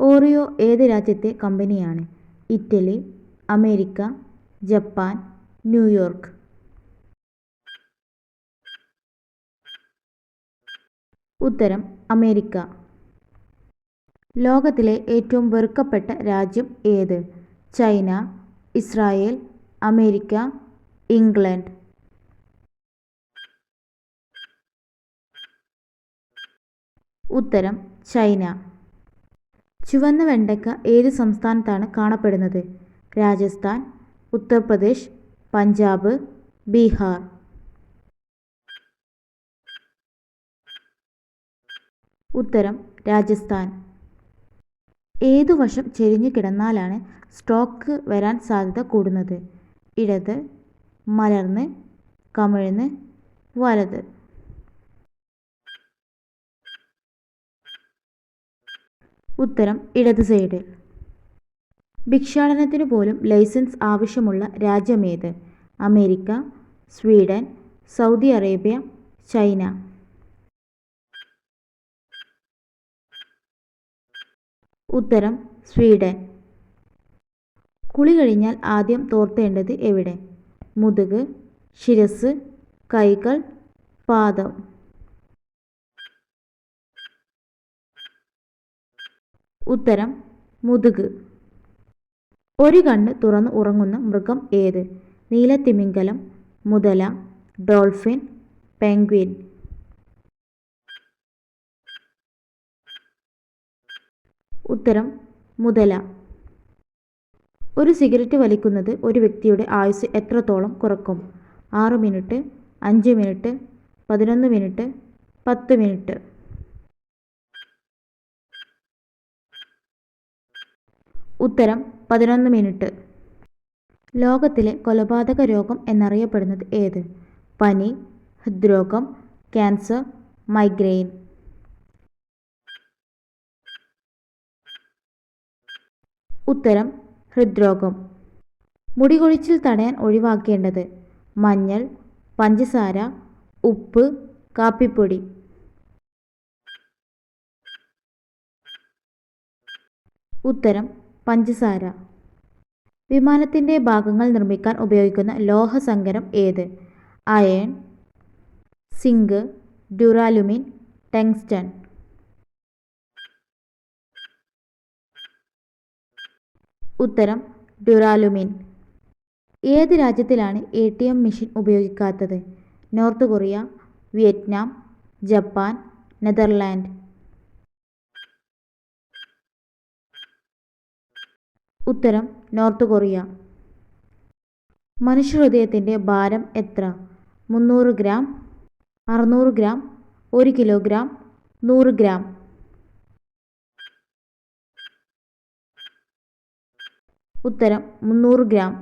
Oreo ഏത് രാജ്യത്തെ കമ്പനിയാണ്? Italy America Japan New York. ഉത്തരം അമേരിക്ക. ലോകത്തിലെ ഏറ്റവും വെറുക്കപ്പെട്ട രാജ്യം ഏത്? China Israel America England. ഉത്തരം ചൈന. ചുവന്ന വെണ്ടയ്ക്ക ഏത് സംസ്ഥാനത്താണ് കാണപ്പെടുന്നത്? രാജസ്ഥാൻ ഉത്തർപ്രദേശ് പഞ്ചാബ് ബീഹാർ. ഉത്തരം രാജസ്ഥാൻ. ഏതു വശം ചെരിഞ്ഞു കിടന്നാലാണ് സ്ട്രോക്ക് വരാൻ സാധ്യത കൂടുന്നത്? ഇടത് മലർന്ന് കമിഴ്ന്ന് വലത്. ഉത്തരം ഇടത് സൈഡ് ഭിക്ഷാടനത്തിന് പോലും ലൈസൻസ് ആവശ്യമുള്ള രാജ്യമേത് America Sweden Saudi Arabia China. ഉത്തരം സ്വീഡൻ. കുളി കഴിഞ്ഞാൽ ആദ്യം തോർത്തേണ്ടത് എവിടെ? മുതുക് ശിരസ് കൈകൾ പാദം. ഉത്തരം മുതുക്. ഒരു കണ്ണ് തുറന്ന് ഉറങ്ങുന്ന മൃഗം ഏത്? നീലത്തിമിംഗലം മുതല ഡോൾഫിൻ പെൻഗ്വിൻ ഉത്തരം മുതല. ഒരു സിഗരറ്റ് വലിക്കുന്നത് ഒരു വ്യക്തിയുടെ ആയുസ് എത്രത്തോളം കുറക്കും? ആറ് മിനിറ്റ് അഞ്ച് മിനിറ്റ് പതിനൊന്ന് മിനിറ്റ് പത്ത് മിനിറ്റ്. ഉത്തരം പതിനൊന്ന് മിനിറ്റ്. ലോകത്തിലെ കൊലപാതക രോഗം എന്നറിയപ്പെടുന്നത് ഏത്? പനി ഹൃദ്രോഗം ക്യാൻസർ മൈഗ്രെയിൻ ഉത്തരം ഹൃദ്രോഗം. മുടികൊഴിച്ചിൽ തടയാൻ ഒഴിവാക്കേണ്ടത് മഞ്ഞൾ പഞ്ചസാര ഉപ്പ് കാപ്പിപ്പൊടി. ഉത്തരം പഞ്ചസാര. വിമാനത്തിന്റെ ഭാഗങ്ങൾ നിർമ്മിക്കാൻ ഉപയോഗിക്കുന്ന ലോഹസങ്കരം ഏത്? Iron zinc duralumin tungsten. ഉത്തരം ഡ്യൂറാലുമിൻ. ഏത് രാജ്യത്തിലാണ് A T M machine ഉപയോഗിക്കാത്തത്? North Korea Vietnam Japan Netherland. ഉത്തരം നോർത്ത് കൊറിയ. മനുഷ്യഹൃദയത്തിന്റെ ഭാരം എത്ര? മുന്നൂറ് ഗ്രാം അറുന്നൂറ് ഗ്രാം ഒരു കിലോഗ്രാം നൂറ് ഗ്രാം. ഉത്തരം മുന്നൂറ് ഗ്രാം.